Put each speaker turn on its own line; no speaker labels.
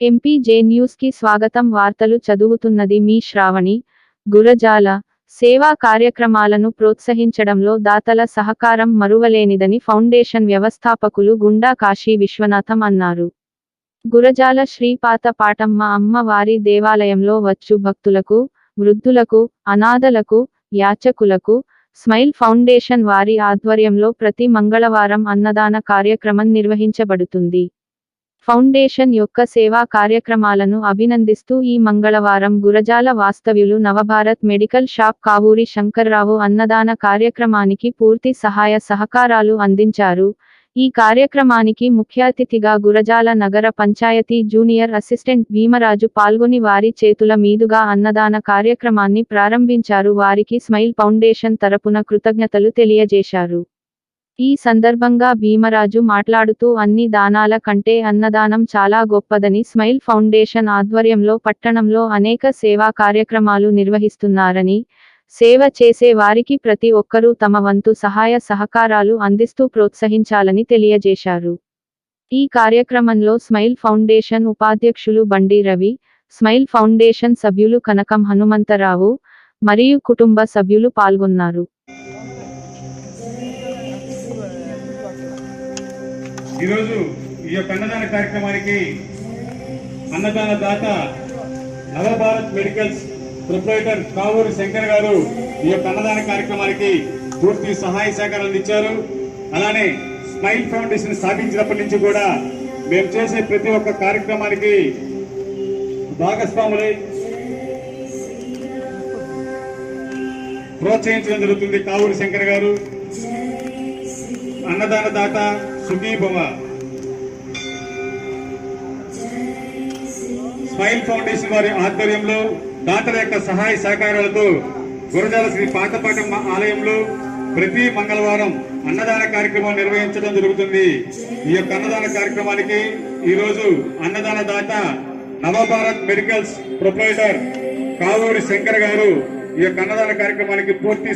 MPJ న్యూస్కి స్వాగతం. వార్తలు చదువుతున్నది మీ శ్రావణి. గురజాల సేవా కార్యక్రమాలను ప్రోత్సహించడంలో దాతల సహకారం మరువలేనిదని ఫౌండేషన్ వ్యవస్థాపకులు గుండా కాశీ విశ్వనాథం అన్నారు. గురజాల శ్రీపాత పాటమ్మ అమ్మవారి దేవాలయంలో వచ్చు. భక్తులకు వృద్ధులకు అనాథలకు యాచకులకు స్మైల్ ఫౌండేషన్ వారి ఆధ్వర్యంలో ప్రతి మంగళవారం అన్నదాన కార్యక్రమం నిర్వహించబడుతుంది. ఫౌండేషన్ యొక్క సేవా కార్యక్రమాలను అభినందిస్తూ ఈ మంగళవారం గురజాల వాస్తవ్యులు నవభారత్ మెడికల్ షాప్ కావూరి శంకర్రావు అన్నదాన కార్యక్రమానికి పూర్తి సహాయ సహకారాలు అందించారు. ఈ కార్యక్రమానికి ముఖ్య అతిథిగా గురజాల నగర పంచాయతీ జూనియర్ అసిస్టెంట్ భీమరాజు పాల్గొని వారి చేతుల మీదుగా అన్నదాన కార్యక్రమాన్ని ప్రారంభించారు. వారికి స్మైల్ ఫౌండేషన్ తరపున కృతజ్ఞతలు తెలియజేశారు. ఈ సందర్భంగా భీమరాజు మాట్లాడుతూ అన్ని దానాల కంటే అన్నదానం చాలా గొప్పదని స్మైల్ ఫౌండేషన్ ఆధ్వర్యంలో పట్టణంలో అనేక సేవా కార్యక్రమాలు నిర్వహిస్తున్నారని సేవ చేసే వారికి ప్రతి ఒక్కరూ తమ వంతు సహాయ సహకారాలు అందిస్తూ ప్రోత్సహించాలని తెలియజేశారు. ఈ కార్యక్రమంలో స్మైల్ ఫౌండేషన్ ఉపాధ్యక్షులు బండి రవి స్మైల్ ఫౌండేషన్ సభ్యులు కనకం హనుమంతరావు మరియు కుటుంబ సభ్యులు పాల్గొన్నారు.
ఈరోజు ఈ యొక్క అన్నదాన కార్యక్రమానికి అన్నదాన దాత నవభారత్ మెడికల్స్ ప్రొపరేటర్ కావూరి శంకర్ గారు ఈ యొక్క అన్నదాన కార్యక్రమానికి పూర్తి సహాయ సహకారాలు అందించారు. అలానే స్మైల్ ఫౌండేషన్ స్థాపించినప్పటి నుంచి కూడా మేము చేసే ప్రతి ఒక్క కార్యక్రమానికి భాగస్వాములై ప్రోత్సహించడం జరుగుతుంది కావూరి శంకర్ గారు. అన్నదాన దాత సుఖీ స్మైల్ ఫౌండేషన్ వారి ఆధ్వర్యంలో దాతల యొక్క సహాయ సహకారాలతో గురజాల శ్రీ పాతపాటమ్మ ఆలయంలో ప్రతి మంగళవారం అన్నదాన కార్యక్రమం నిర్వహించడం జరుగుతుంది. ఈ యొక్క అన్నదాన కార్యక్రమానికి ఈ రోజు అన్నదాన దాత నవభారత్ మెడికల్స్ ప్రొపరేటర్ కావూరి శంకర్ గారు ఈ యొక్క అన్నదాన కార్యక్రమానికి పూర్తి